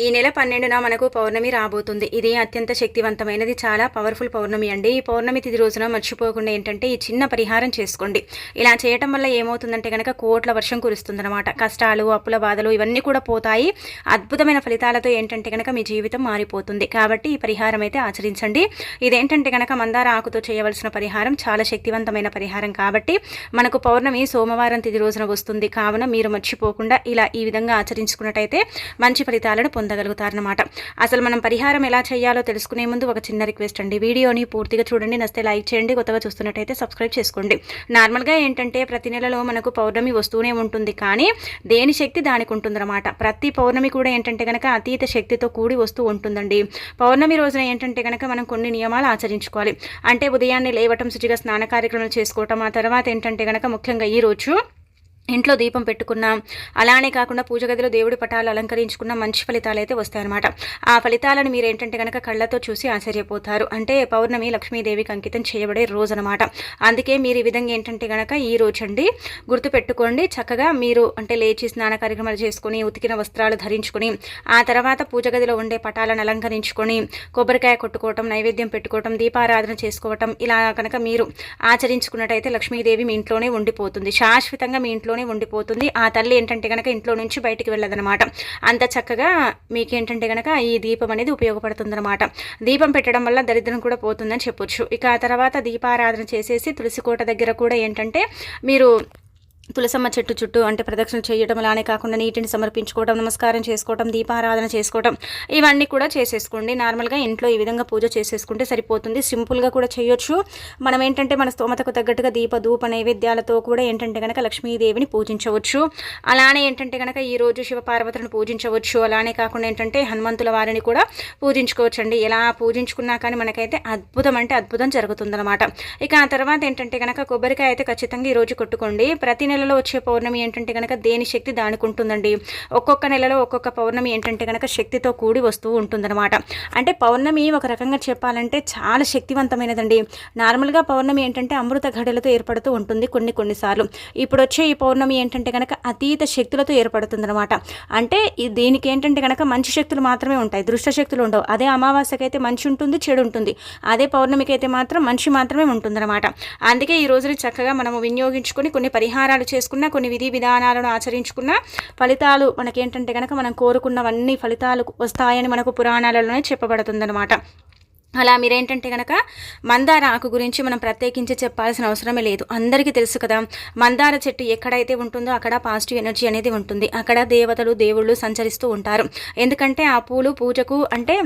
ఈ నెల పన్నెండున మనకు పౌర్ణమి రాబోతుంది. ఇది అత్యంత శక్తివంతమైనది చాలా పవర్ఫుల్ పౌర్ణమి అండి. ఈ పౌర్ణమి తిది రోజున మర్చిపోకుండా ఏంటంటే ఈ చిన్న పరిహారం చేసుకోండి. ఇలా చేయటం వల్ల ఏమవుతుందంటే కనుక కోట్ల వర్షం కురుస్తుందన్నమాట. కష్టాలు అప్పుల బాధలు ఇవన్నీ కూడా పోతాయి. అద్భుతమైన ఫలితాలతో ఏంటంటే కనుక మీ జీవితం మారిపోతుంది. కాబట్టి ఈ పరిహారం అయితే ఆచరించండి. ఇదేంటంటే కనుక మందార ఆకుతో చేయవలసిన పరిహారం చాలా శక్తివంతమైన పరిహారం. కాబట్టి మనకు పౌర్ణమి సోమవారం తిది రోజున వస్తుంది. కావున మీరు మర్చిపోకుండా ఇలా ఈ విధంగా ఆచరించుకున్నట్టయితే మంచి ఫలితాలను పొందగలుగుతారనమాట అసలు మనం పరిహారం ఎలా చేయాలో తెలుసుకునే ముందు ఒక చిన్న రిక్వెస్ట్ అండి. వీడియోని పూర్తిగా చూడండి. నస్తే లైక్ చేయండి. కొత్తగా చూస్తున్నట్టయితే సబ్స్క్రైబ్ చేసుకోండి. నార్మల్గా ఏంటంటే ప్రతి నెలలో మనకు పౌర్ణమి వస్తూనే ఉంటుంది. కానీ దేని శక్తి దానికి ఉంటుందన్నమాట. ప్రతి పౌర్ణమి కూడా ఏంటంటే కనుక అతీత శక్తితో కూడి వస్తూ ఉంటుందండి. పౌర్ణమి రోజున ఏంటంటే కనుక మనం కొన్ని నియమాలు ఆచరించుకోవాలి. అంటే ఉదయాన్నే లేవటం శుచిగా స్నాన కార్యక్రమాలు చేసుకోవటం ఆ తర్వాత ఏంటంటే కనుక ముఖ్యంగా ఈ రోజు ఇంట్లో దీపం పెట్టుకున్నాం అలానే కాకుండా పూజ గదిలో దేవుడి పటాలు అలంకరించుకున్న మంచి ఫలితాలు అయితే వస్తాయన్నమాట. ఆ ఫలితాలను మీరు ఏంటంటే కనుక కళ్ళతో చూసి ఆశ్చర్యపోతారు. అంటే పౌర్ణమి లక్ష్మీదేవికి అంకితం చేయబడే రోజు అనమాట అందుకే మీరు ఈ విధంగా ఏంటంటే కనుక ఈ రోజు అండి గుర్తుపెట్టుకోండి. చక్కగా మీరు అంటే లేచి స్నాన కార్యక్రమాలు చేసుకుని ఉతికిన వస్త్రాలు ధరించుకుని ఆ తర్వాత పూజ గదిలో ఉండే పటాలను అలంకరించుకొని కొబ్బరికాయ కొట్టుకోవటం నైవేద్యం పెట్టుకోవటం దీపారాధన చేసుకోవటం ఇలా కనుక మీరు ఆచరించుకున్నట్టయితే లక్ష్మీదేవి మీ ఇంట్లోనే ఉండిపోతుంది. శాశ్వతంగా మీ ఇంట్లో ఇంట్లోనే ఉండిపోతుంది. ఆ తల్లి ఏంటంటే కనుక ఇంట్లో నుంచి బయటికి వెళ్ళదనమాట అంత చక్కగా మీకేంటంటే కనుక ఈ దీపం అనేది ఉపయోగపడుతుందనమాట దీపం పెట్టడం వల్ల దరిద్రం కూడా పోతుందని చెప్పొచ్చు. ఇక ఆ తర్వాత దీపారాధన చేసేసి తులసి కోట దగ్గర కూడా ఏంటంటే మీరు తులసమ్మ చెట్టు చుట్టూ అంటే ప్రదక్షిణ చేయడం అలానే కాకుండా నీటిని సమర్పించుకోవడం నమస్కారం చేసుకోవడం దీపారాధన చేసుకోవడం ఇవన్నీ కూడా చేసేసుకోండి. నార్మల్గా ఇంట్లో ఈ విధంగా పూజ చేసేసుకుంటే సరిపోతుంది. సింపుల్గా కూడా చేయొచ్చు. మనం ఏంటంటే మన స్తోమతకు తగ్గట్టుగా దీప ధూప నైవేద్యాలతో కూడా ఏంటంటే కనుక లక్ష్మీదేవిని పూజించవచ్చు. అలానే ఏంటంటే కనుక ఈరోజు శివపార్వతులను పూజించవచ్చు. అలానే కాకుండా ఏంటంటే హనుమంతుల వారిని కూడా పూజించుకోవచ్చండి. ఎలా పూజించుకున్నా కానీ మనకైతే అద్భుతం అంటే అద్భుతం జరుగుతుందన్నమాట. ఇక ఆ తర్వాత ఏంటంటే కనుక కొబ్బరికాయ అయితే ఖచ్చితంగా ఈరోజు కొట్టుకోండి. ప్రతి నెలలో వచ్చే పౌర్ణమి ఏంటంటే కనుక దేని శక్తి దానికి ఉంటుందండి ఒక్కొక్క నెలలో ఒక్కొక్క పౌర్ణమి ఏంటంటే కనుక శక్తితో కూడి వస్తూ ఉంటుందన్నమాట. అంటే పౌర్ణమి ఒక రకంగా చెప్పాలంటే చాలా శక్తివంతమైనదండి. నార్మల్గా పౌర్ణమి ఏంటంటే అమృత ఘడలతో ఏర్పడుతూ ఉంటుంది కొన్ని కొన్నిసార్లు ఇప్పుడు వచ్చే ఈ పౌర్ణమి ఏంటంటే కనుక అతీత శక్తులతో ఏర్పడుతుందన్నమాట. అంటే దీనికి ఏంటంటే కనుక మంచి శక్తులు మాత్రమే ఉంటాయి. దృష్ట శక్తులు ఉండవు. అదే అమావాస్యకి అయితే మంచి ఉంటుంది చెడు ఉంటుంది. అదే పౌర్ణమికి అయితే మాత్రం మంచి మాత్రమే ఉంటుందన్నమాట. అందుకే ఈ రోజుని చక్కగా మనము వినియోగించుకొని కొన్ని పరిహారాలు చేసుకున్న కొన్ని విధి విధానాలను ఆచరించుకున్న ఫలితాలు మనకేంటంటే కనుక మనం కోరుకున్నవన్నీ ఫలితాలు వస్తాయని మనకు పురాణాలలోనే చెప్పబడుతుందనమాట అలా మీరేంటంటే కనుక మందార ఆకు గురించి మనం ప్రత్యేకించి చెప్పాల్సిన అవసరమే లేదు. అందరికీ తెలుసు కదా మందార చెట్టు ఎక్కడైతే ఉంటుందో అక్కడ పాజిటివ్ ఎనర్జీ అనేది ఉంటుంది. అక్కడ దేవతలు దేవుళ్ళు సంచరిస్తూ ఉంటారు. ఎందుకంటే ఆ పూలు పూజకు అంటే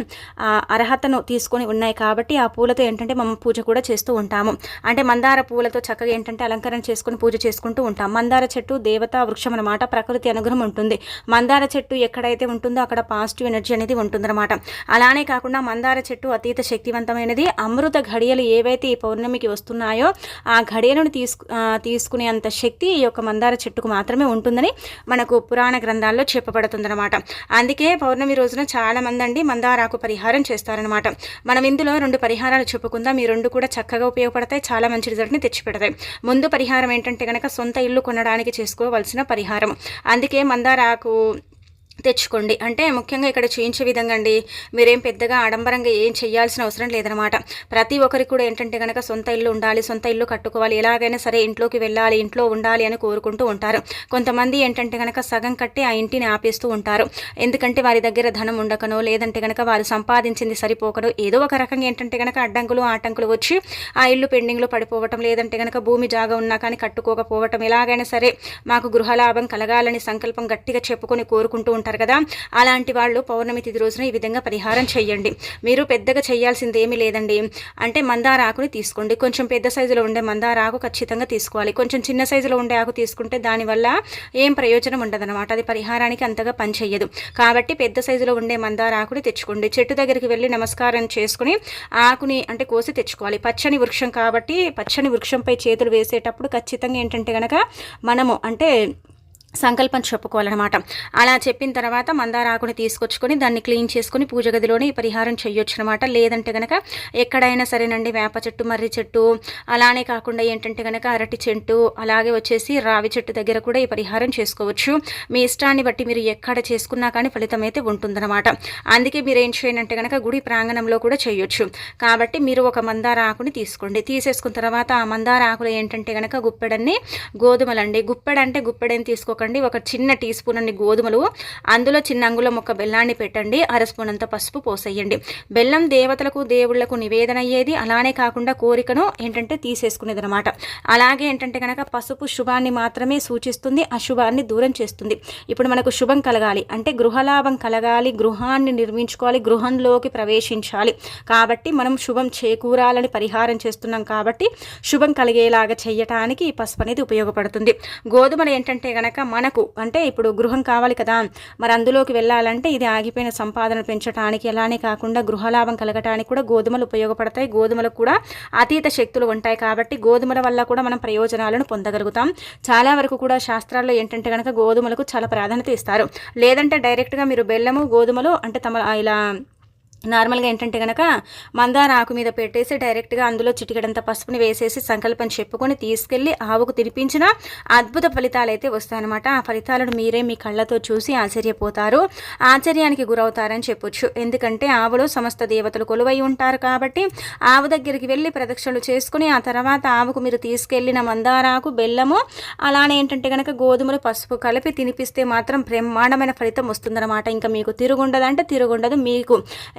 అర్హతను తీసుకొని ఉన్నాయి కాబట్టి ఆ పూలతో ఏంటంటే మనం పూజ కూడా చేస్తూ ఉంటాము. అంటే మందార పూలతో చక్కగా ఏంటంటే అలంకరణ చేసుకుని పూజ చేసుకుంటూ ఉంటాం. మందార చెట్టు దేవతా వృక్షం అనమాట ప్రకృతి అనుగ్రహం ఉంటుంది. మందార చెట్టు ఎక్కడైతే ఉంటుందో అక్కడ పాజిటివ్ ఎనర్జీ అనేది ఉంటుందన్నమాట. అలానే కాకుండా మందార చెట్టు అతీత శక్తివంతమైనది. అమృత ఘడియలు ఏవైతే ఈ పౌర్ణమికి వస్తున్నాయో ఆ ఘడియలను తీసుకు తీసుకునేంత శక్తి ఈ యొక్క మందార చెట్టుకు మాత్రమే ఉంటుందని మనకు పురాణ గ్రంథాల్లో చెప్పబడుతుందన్నమాట. అందుకే పౌర్ణమి రోజున చాలామంది అండి మందారాకు పరిహారం చేస్తారనమాట మనం ఇందులో రెండు పరిహారాలు చెప్పుకుందాం. ఈ రెండు కూడా చక్కగా ఉపయోగపడతాయి చాలా మంచి రిజల్ట్ని తెచ్చిపెడతాయి. ముందు పరిహారం ఏంటంటే కనుక సొంత ఇల్లు కొనడానికి చేసుకోవలసిన పరిహారం. అందుకే మందారాకు తెచ్చుకోండి. అంటే ముఖ్యంగా ఇక్కడ చేయించే విధంగా అండి మీరేం పెద్దగా ఆడంబరంగా ఏం చేయాల్సిన అవసరం లేదనమాట ప్రతి ఒక్కరికి కూడా ఏంటంటే కనుక సొంత ఇల్లు ఉండాలి సొంత ఇల్లు కట్టుకోవాలి ఎలాగైనా సరే ఇంట్లోకి వెళ్ళాలి ఇంట్లో ఉండాలి అని కోరుకుంటూ ఉంటారు. కొంతమంది ఏంటంటే కనుక సగం కట్టి ఆ ఇంటిని ఆపేస్తూ ఉంటారు. ఎందుకంటే వారి దగ్గర ధనం ఉండకనో లేదంటే కనుక వారు సంపాదించింది సరిపోకనో ఏదో ఒక రకంగా ఏంటంటే కనుక అడ్డంకులు ఆటంకులు వచ్చి ఆ ఇల్లు పెండింగ్లో పడిపోవటం లేదంటే కనుక భూమి జాగా ఉన్నా కానీ కట్టుకోకపోవటం ఎలాగైనా సరే మాకు గృహలాభం కలగాలని సంకల్పం గట్టిగా చెప్పుకొని కోరుకుంటూ ఉంటారు కదా? అలాంటి వాళ్ళు పౌర్ణమి తిథి రోజున ఈ విధంగా పరిహారం చేయండి. మీరు పెద్దగా చేయాల్సింది ఏమీ లేదండి. అంటే మందార ఆకుని తీసుకోండి. కొంచెం పెద్ద సైజులో ఉండే మందార ఆకు ఖచ్చితంగా తీసుకోవాలి. కొంచెం చిన్న సైజులో ఉండే ఆకు తీసుకుంటే దానివల్ల ఏం ప్రయోజనం ఉండదన్నమాట. అది పరిహారానికి అంతగా పనిచేయదు కాబట్టి పెద్ద సైజులో ఉండే మందార ఆకుని తెచ్చుకోండి. చెట్టు దగ్గరికి వెళ్ళి నమస్కారం చేసుకుని ఆకుని అంటే కోసి తెచ్చుకోవాలి. పచ్చని వృక్షం కాబట్టి పచ్చని వృక్షంపై చేతులు వేసేటప్పుడు ఖచ్చితంగా ఏంటంటే కనుక మనము అంటే సంకల్పం చెప్పుకోవాలన్నమాట. అలా చెప్పిన తర్వాత మందార ఆకుని తీసుకొచ్చుకొని దాన్ని క్లీన్ చేసుకొని పూజ గదిలోనే ఈ పరిహారం చేయొచ్చు అనమాట లేదంటే కనుక ఎక్కడైనా సరేనండి వేప చెట్టు మర్రి చెట్టు అలానే కాకుండా ఏంటంటే కనుక అరటి చెట్టు అలాగే వచ్చేసి రావి చెట్టు దగ్గర కూడా ఈ పరిహారం చేసుకోవచ్చు. మీ ఇష్టాన్ని బట్టి మీరు ఎక్కడ చేసుకున్నా కానీ ఫలితం అయితే ఉంటుందన్నమాట. అందుకే మీరు ఏం చేయనంటే కనుక గుడి ప్రాంగణంలో కూడా చేయొచ్చు కాబట్టి మీరు ఒక మందార ఆకుని తీసుకోండి. తీసేసుకున్న తర్వాత ఆ మందార ఆకులు ఏంటంటే కనుక గుప్పెడన్ని గోధుమలండి. గుప్పెడ అంటే గుప్పెడని తీసుకోకండి. తీసుకోండి. ఒక చిన్న టీ స్పూన్ అన్ని గోధుమలు. అందులో చిన్న అంగుళం ఒక బెల్లాన్ని పెట్టండి. అర స్పూన్ అంత పసుపు పోసేయండి. బెల్లం దేవతలకు దేవుళ్ళకు నివేదన అయ్యేది అలానే కాకుండా కోరికను ఏంటంటే తీసేసుకునేది అనమాట అలాగే ఏంటంటే కనుక పసుపు శుభాన్ని మాత్రమే సూచిస్తుంది. అశుభాన్ని దూరం చేస్తుంది. ఇప్పుడు మనకు శుభం కలగాలి. అంటే గృహలాభం కలగాలి. గృహాన్ని నిర్మించుకోవాలి. గృహంలోకి ప్రవేశించాలి. కాబట్టి మనం శుభం చేకూరాలని పరిహారం చేస్తున్నాం కాబట్టి శుభం కలిగేలాగా చేయటానికి ఈ పసుపు అనేది ఉపయోగపడుతుంది. గోధుమలు ఏంటంటే కనుక మనకు అంటే ఇప్పుడు గృహం కావాలి కదా మరి అందులోకి వెళ్ళాలంటే ఇది ఆగిపోయిన సంపాదన పెంచడానికి ఎలానే కాకుండా గృహలాభం కలగటానికి కూడా గోధుమలు ఉపయోగపడతాయి. గోధుమలకు కూడా అతీత శక్తులు ఉంటాయి కాబట్టి గోధుమల వల్ల కూడా మనం ప్రయోజనాలను పొందగలుగుతాం. చాలా వరకు కూడా శాస్త్రాల్లో ఏంటంటే కనుక గోధుమలకు చాలా ప్రాధాన్యత ఇస్తారు. లేదంటే డైరెక్ట్గా మీరు బెల్లము గోధుమలు అంటే తమ ఇలా నార్మల్గా ఏంటంటే కనుక మందార ఆకు మీద పెట్టేసి డైరెక్ట్గా అందులో చిటికడంత పసుపుని వేసేసి సంకల్పం చెప్పుకొని తీసుకెళ్ళి ఆవుకు తినిపించిన అద్భుత ఫలితాలు అయితే వస్తాయన్నమాట. ఆ ఫలితాలను మీరే మీ కళ్ళతో చూసి ఆశ్చర్యపోతారు. ఆశ్చర్యానికి గురవుతారని చెప్పొచ్చు. ఎందుకంటే ఆవులో సమస్త దేవతలు కొలువై ఉంటారు కాబట్టి ఆవు దగ్గరికి వెళ్ళి ప్రదక్షిణలు చేసుకుని ఆ తర్వాత ఆవుకు మీరు తీసుకెళ్ళిన మందారాకు బెల్లము అలానే ఏంటంటే కనుక గోధుమలు పసుపు కలిపి తినిపిస్తే మాత్రం బ్రహ్మాండమైన ఫలితం వస్తుందన్నమాట. ఇంకా మీకు తిరుగుండదంటే తిరుగుండదు. మీకు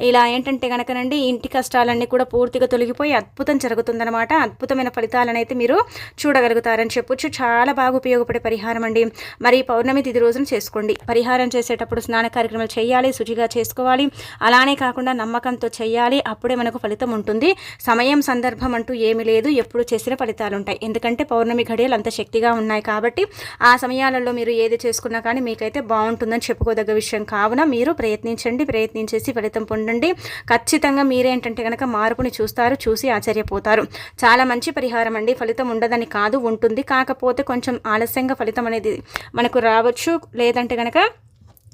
ఇలా ఏంటంటే కనుకనండి ఇంటి కష్టాలన్నీ కూడా పూర్తిగా తొలగిపోయి అద్భుతం జరుగుతుందనమాట అద్భుతమైన ఫలితాలను అయితే మీరు చూడగలుగుతారని చెప్పొచ్చు. చాలా బాగా ఉపయోగపడే పరిహారం అండి. మరి పౌర్ణమి తిది రోజున చేసుకోండి. పరిహారం చేసేటప్పుడు స్నాన కార్యక్రమాలు చేయాలి శుచిగా చేసుకోవాలి. అలానే కాకుండా నమ్మకంతో చేయాలి. అప్పుడే మనకు ఫలితం ఉంటుంది. సమయం సందర్భం అంటూ ఏమీ లేదు. ఎప్పుడు చేసిన ఫలితాలు ఉంటాయి ఎందుకంటే పౌర్ణమి ఘడియలు అంత శక్తిగా ఉన్నాయి కాబట్టి ఆ సమయాలలో మీరు ఏది చేసుకున్నా కానీ మీకైతే బాగుంటుందని చెప్పుకోదగ్గ విషయం. కావున మీరు ప్రయత్నించండి. ప్రయత్నించేసి ఫలితం పొందండి. ఉండండి ఖచ్చితంగా మీరేంటంటే కనుక మార్పుని చూస్తారు చూసి ఆశ్చర్యపోతారు. చాలా మంచి పరిహారం అండి. ఫలితం ఉండదని కాదు ఉంటుంది. కాకపోతే కొంచెం ఆలస్యంగా ఫలితం అనేది మనకు రావచ్చు. లేదంటే కనుక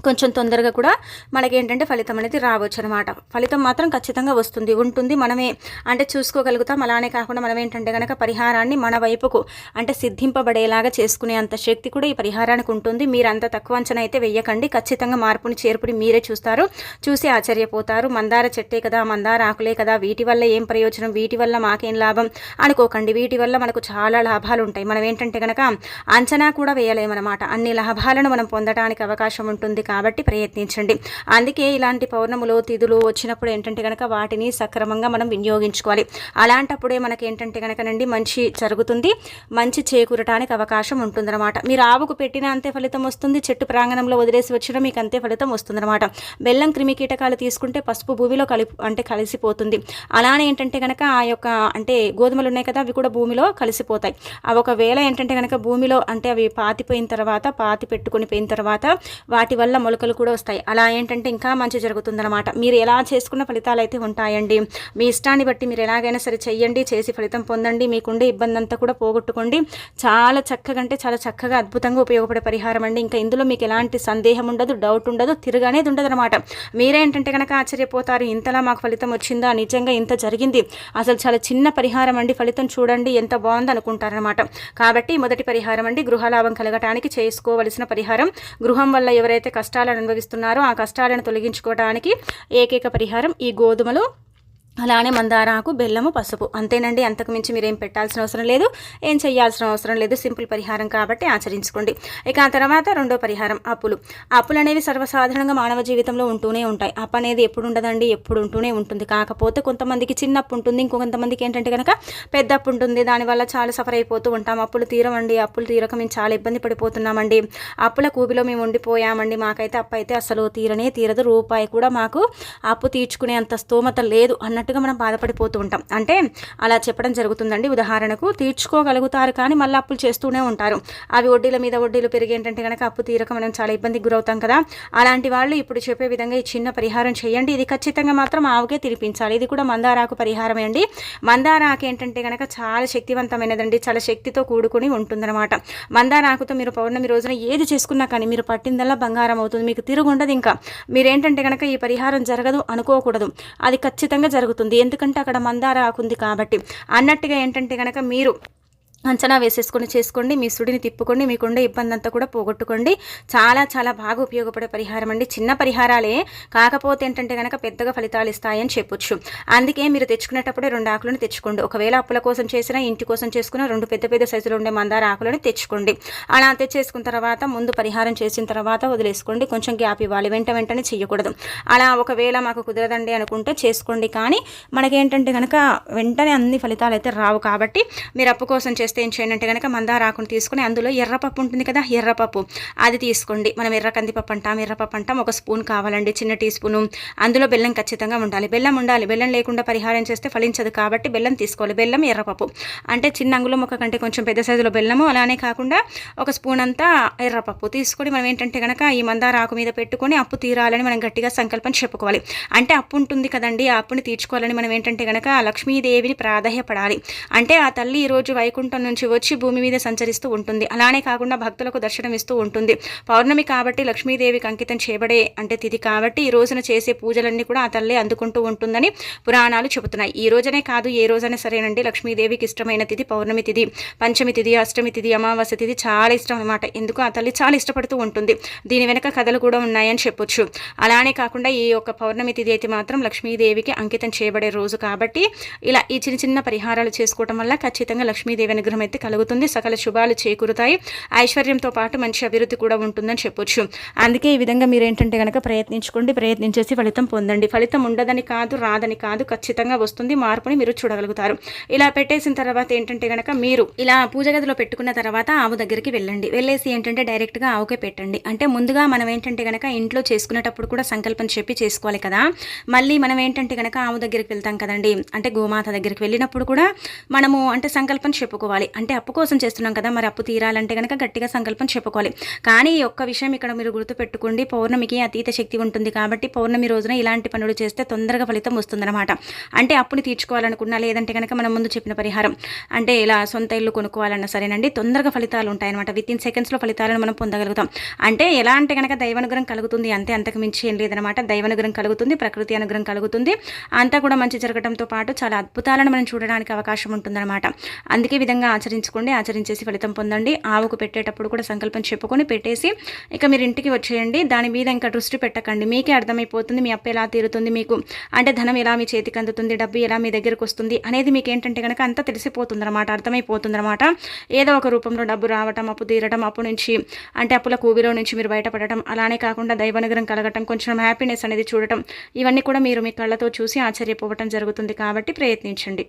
కొంచెం తొందరగా కూడా మనకి ఏంటంటే ఫలితం అనేది రావచ్చు అనమాట ఫలితం మాత్రం ఖచ్చితంగా వస్తుంది ఉంటుంది. మనమే అంటే చూసుకోగలుగుతాం. అలానే కాకుండా మనం ఏంటంటే కనుక పరిహారాన్ని మన వైపుకు అంటే సిద్ధింపబడేలాగా చేసుకునే అంత శక్తి కూడా ఈ పరిహారానికి ఉంటుంది. మీరు అంత తక్కువ అంచనా అయితే వెయ్యకండి. ఖచ్చితంగా మార్పుని చేర్పుని మీరే చూస్తారు. చూసి ఆశ్చర్యపోతారు. మందార చెట్టే కదా మందార ఆకులే కదా వీటి వల్ల ఏం ప్రయోజనం వీటి వల్ల మాకేం లాభం అనుకోకండి. వీటి వల్ల మనకు చాలా లాభాలు ఉంటాయి మనం ఏంటంటే కనుక అంచనా కూడా వేయలేమన్నమాట అన్ని లాభాలను మనం పొందడానికి అవకాశం ఉంటుంది. కాబట్టి ప్రయత్నించండి. అందుకే ఇలాంటి పౌర్ణములు తిథులు వచ్చినప్పుడు ఏంటంటే కనుక వాటిని సక్రమంగా మనం వినియోగించుకోవాలి. అలాంటప్పుడే మనకి ఏంటంటే కనుకనండి మంచి జరుగుతుంది. మంచి చేకూరటానికి అవకాశం ఉంటుందన్నమాట. మీరు ఆవుకు పెట్టిన అంతే ఫలితం వస్తుంది. చెట్టు ప్రాంగణంలో వదిలేసి వచ్చిన మీకు అంతే ఫలితం వస్తుందన్నమాట. బెల్లం క్రిమి కీటకాలు తీసుకుంటే పసుపు భూమిలో కలిపి అంటే కలిసిపోతుంది. అలానే ఏంటంటే కనుక ఆ యొక్క అంటే గోధుమలు ఉన్నాయి కదా అవి కూడా భూమిలో కలిసిపోతాయి. అవి ఒకవేళ ఏంటంటే కనుక భూమిలో అంటే అవి పాతిపోయిన తర్వాత పాతి పెట్టుకుని పోయిన తర్వాత వాటి వల్ల మొలకలు కూడా వస్తాయి. అలా ఏంటంటే ఇంకా మంచి జరుగుతుందన్నమాట. మీరు ఎలా చేసుకున్న ఫలితాలు అయితే ఉంటాయండి. మీ ఇష్టాన్ని బట్టి మీరు ఎలాగైనా సరే చెయ్యండి చేసి ఫలితం పొందండి. మీకుండే ఇబ్బంది అంతా కూడా పోగొట్టుకోండి. చాలా చక్కగా అంటే చాలా చక్కగా అద్భుతంగా ఉపయోగపడే పరిహారం అండి. ఇంకా ఇందులో మీకు ఎలాంటి సందేహం ఉండదు డౌట్ ఉండదు తిరగనేది ఉండదు అనమాట మీరేంటంటే కనుక ఆశ్చర్యపోతారు ఇంతలా మాకు ఫలితం వచ్చిందా నిజంగా ఇంత జరిగింది. అసలు చాలా చిన్న పరిహారం అండి. ఫలితం చూడండి ఎంత బాగుంది అనుకుంటారనమాట కాబట్టి మొదటి పరిహారం అండి గృహలాభం కలగటానికి చేసుకోవలసిన పరిహారం. గృహం వల్ల ఎవరైతే కష్టాలను అనుభవిస్తున్నారో ఆ కష్టాలను తొలగించుకోవడానికి ఏకైక పరిహారం ఈ గోధుమలు అలానే మందారాకు బెల్లము పసుపు. అంతేనండి అంతకు మించి మీరు ఏం పెట్టాల్సిన అవసరం లేదు. ఏం చేయాల్సిన అవసరం లేదు. సింపుల్ పరిహారం కాబట్టి ఆచరించుకోండి. ఇక ఆ తర్వాత రెండో పరిహారం అప్పులు. అప్పులు అనేవి సర్వసాధారణంగా మానవ జీవితంలో ఉంటూనే ఉంటాయి. అప్పు అనేది ఎప్పుడు ఉండదండి ఎప్పుడు ఉంటూనే ఉంటుంది. కాకపోతే కొంతమందికి చిన్న అప్పు ఉంటుంది ఇంకొంతమందికి ఏంటంటే కనుక పెద్ద అప్పు ఉంటుంది. దానివల్ల చాలా సఫర్ అయిపోతూ ఉంటాం. అప్పులు తీరమండి అప్పులు తీరక మేము చాలా ఇబ్బంది పడిపోతున్నామండి. అప్పుల కూబిలో మేము ఉండిపోయామండి. మాకైతే అప్పు అయితే అసలు తీరనే తీరదు. రూపాయి కూడా మాకు అప్పు తీర్చుకునే అంత స్తోమత లేదు అన్న అన్నట్టుగా మనం బాధపడిపోతూ ఉంటాం. అంటే అలా చెప్పడం జరుగుతుందండి. ఉదాహరణకు తీర్చుకోగలుగుతారు కానీ మళ్ళీ అప్పులు చేస్తూనే ఉంటారు. అవి వడ్డీల మీద వడ్డీలు పెరిగి ఏంటంటే కనుక అప్పు తీరక మనం చాలా ఇబ్బందికి గురవుతాం కదా. అలాంటి వాళ్ళు ఇప్పుడు చెప్పే విధంగా ఈ చిన్న పరిహారం చేయండి. ఇది ఖచ్చితంగా మాత్రం ఆవుకే తినిపించాలి. ఇది కూడా మందారాకు పరిహారమే అండి. మందారాకు ఏంటంటే కనుక చాలా శక్తివంతమైనదండి. చాలా శక్తితో కూడుకుని ఉంటుందన్నమాట. మందారాకుతో మీరు పౌర్ణమి రోజున ఏది చేసుకున్నా కానీ మీరు పట్టిందల్లా బంగారం అవుతుంది. మీకు తిరుగుండదు ఇంకా. మీరేంటంటే కనుక ఈ పరిహారం జరగదు అనుకోకూడదు. అది ఖచ్చితంగా జరుగుతుంది. ఎందుకంటే అక్కడ మందార ఆకుంది కాబట్టి. అన్నట్టుగా ఏంటంటే కనుక మీరు అంచనా వేసేసుకొని చేసుకోండి మీ సుడిని తిప్పుకోండి మీకుండే ఇబ్బంది అంతా కూడా పోగొట్టుకోండి. చాలా చాలా బాగా ఉపయోగపడే పరిహారం అండి. చిన్న పరిహారాలే కాకపోతే ఏంటంటే కనుక పెద్దగా ఫలితాలు ఇస్తాయని చెప్పొచ్చు. అందుకే మీరు తెచ్చుకునేటప్పుడే రెండు ఆకులను తెచ్చుకోండి. ఒకవేళ అప్పుల కోసం చేసినా ఇంటి కోసం చేసుకున్న రెండు పెద్ద పెద్ద సైజులో ఉండే మందార ఆకులను తెచ్చుకోండి. అలా తెచ్చేసుకున్న తర్వాత ముందు పరిహారం చేసిన తర్వాత వదిలేసుకోండి. కొంచెం గ్యాప్ ఇవ్వాలి. వెంట వెంటనే చేయకూడదు అలా ఒకవేళ మాకు కుదరదండి అనుకుంటే చేసుకోండి. కానీ మనకేంటంటే కనుక వెంటనే అన్ని ఫలితాలు అయితే రావు కాబట్టి మీరు అప్పు కోసం చేస్తే చేస్తే ఏం చేయండి అంటే కనుక మందారాకును తీసుకుని అందులో ఎర్రపప్పు ఉంటుంది కదా ఎర్రపప్పు. అది తీసుకోండి. మనం ఎర్ర కందిపప్పు అంటాం ఎర్రపప్పు అంటాం. ఒక స్పూన్ కావాలండి చిన్న టీ స్పూను. అందులో బెల్లం ఖచ్చితంగా ఉండాలి. బెల్లం ఉండాలి. బెల్లం లేకుండా పరిహారం చేస్తే ఫలించదు కాబట్టి బెల్లం తీసుకోవాలి. బెల్లం ఎర్రపప్పు. అంటే చిన్న అంగుళం ఒక కంటే కొంచెం పెద్ద సైజులో బెల్లము. అలానే కాకుండా ఒక స్పూన్ అంతా ఎర్రపప్పు తీసుకొని మనం ఏంటంటే కనుక ఈ మందారాకు మీద పెట్టుకొని అప్పు తీరాలని మనం గట్టిగా సంకల్పం చెప్పుకోవాలి. అంటే అప్పు ఉంటుంది కదండి. ఆ అప్పుని తీర్చుకోవాలని మనం ఏంటంటే కనుక లక్ష్మీదేవిని ప్రాధాన్యపడాలి అంటే ఆ తల్లి ఈరోజు వైకుంఠం నుంచి వచ్చి భూమి మీద సంచరిస్తూ ఉంటుంది. అలానే కాకుండా భక్తులకు దర్శనం ఇస్తూ ఉంటుంది. పౌర్ణమి కాబట్టి లక్ష్మీదేవికి అంకితం చేయబడే అంటే తిథి కాబట్టి ఈ రోజున చేసే పూజలన్నీ కూడా ఆ తల్లి అందుకుంటూ ఉంటుందని పురాణాలు చెబుతున్నాయి. ఈ రోజనే కాదు ఏ రోజైనా సరేనండి లక్ష్మీదేవికి ఇష్టమైన తిథి పౌర్ణమి తిథి పంచమి తిథి అష్టమి తిథి అమావాస్య తిథి చాలా ఇష్టం అనమాట ఎందుకు? ఆ తల్లి చాలా ఇష్టపడుతూ ఉంటుంది. దీని వెనక కథలు కూడా ఉన్నాయని చెప్పొచ్చు. అలానే కాకుండా ఈ యొక్క పౌర్ణమి తిథి అయితే మాత్రం లక్ష్మీదేవికి అంకితం చేయబడే రోజు కాబట్టి ఇలా ఈ చిన్న చిన్న పరిహారాలు చేసుకోవటం వల్ల ఖచ్చితంగా లక్ష్మీదేవి అనుగ్రహం అనుగ్రహం అయితే కలుగుతుంది. సకల శుభాలు చేకూరుతాయి. ఐశ్వర్యంతో పాటు మంచి అభివృద్ధి కూడా ఉంటుందని చెప్పొచ్చు. అందుకే ఈ విధంగా మీరు ఏంటంటే కనుక ప్రయత్నించుకోండి ప్రయత్నించేసి ఫలితం పొందండి. ఫలితం ఉండదని కాదు రాదని కాదు ఖచ్చితంగా వస్తుంది. మార్పుని మీరు చూడగలుగుతారు. ఇలా పెట్టేసిన తర్వాత ఏంటంటే కనుక మీరు ఇలా పూజ గదిలో పెట్టుకున్న తర్వాత ఆవు దగ్గరికి వెళ్ళండి. వెళ్ళేసి ఏంటంటే డైరెక్ట్గా ఆవుకే పెట్టండి. అంటే ముందుగా మనం ఏంటంటే కనుక ఇంట్లో చేసుకునేటప్పుడు కూడా సంకల్పం చెప్పి చేసుకోవాలి కదా. మళ్ళీ మనం ఏంటంటే కనుక ఆవు దగ్గరికి వెళ్తాం కదండి. అంటే గోమాత దగ్గరికి వెళ్ళినప్పుడు కూడా మనము అంటే సంకల్పం చెప్పుకోవాలి. చెప్పుకోవాలి అంటే అప్పు కోసం చేస్తున్నాం కదా మరి అప్పు తీరాలంటే కనుక గట్టిగా సంకల్పం చెప్పుకోవాలి. కానీ ఈ ఒక్క విషయం ఇక్కడ మీరు గుర్తుపెట్టుకోండి. పౌర్ణమికి అతీత శక్తి ఉంటుంది కాబట్టి పౌర్ణమి రోజున ఇలాంటి పనులు చేస్తే తొందరగా ఫలితం వస్తుందన్నమాట. అంటే అప్పుని తీర్చుకోవాలనుకున్నా లేదంటే కనుక మనం ముందు చెప్పిన పరిహారం. అంటే ఇలా సొంత ఇల్లు కొనుక్కోవాలన్నా సరేనండి తొందరగా ఫలితాలు ఉంటాయన్నమాట. విత్ ఇన్ సెకండ్స్లో ఫలితాలను మనం పొందగలుగుతాం. అంటే ఎలా అంటే కనుక దైవానుగ్రహం కలుగుతుంది అంతే అంతకు మించి ఏం లేదనమాట దైవానుగ్రహం కలుగుతుంది ప్రకృతి అనుగ్రహం కలుగుతుంది. అంతా కూడా మంచి జరగడంతో పాటు చాలా అద్భుతాలను మనం చూడడానికి అవకాశం ఉంటుందన్నమాట. అందుకే విధంగా ఆచరించుకోండి ఆచరించేసి ఫలితం పొందండి. ఆవుకు పెట్టేటప్పుడు కూడా సంకల్పం చెప్పుకొని పెట్టేసి ఇక మీరు ఇంటికి వచ్చేయండి. దాని మీద ఇంకా దృష్టి పెట్టకండి. మీకే అర్థమైపోతుంది మీ అప్పు ఎలా తీరుతుంది మీకు? అంటే ధనం ఎలా మీ చేతికి అందుతుంది డబ్బు ఎలా మీ దగ్గరకు వస్తుంది అనేది మీకు ఏంటంటే కనుక అంతా తెలిసిపోతుంది అనమాట అర్థమైపోతుంది అనమాట ఏదో ఒక రూపంలో డబ్బు రావటం అప్పు తీరటం అప్పు నుంచి అంటే అప్పుల కూబిలో నుంచి మీరు బయటపడటం అలానే కాకుండా దైవనుగ్రహం కలగటం కొంచెం హ్యాపీనెస్ అనేది చూడటం ఇవన్నీ కూడా మీరు మీ కళ్ళతో చూసి ఆశ్చర్యపోవటం జరుగుతుంది కాబట్టి ప్రయత్నించండి.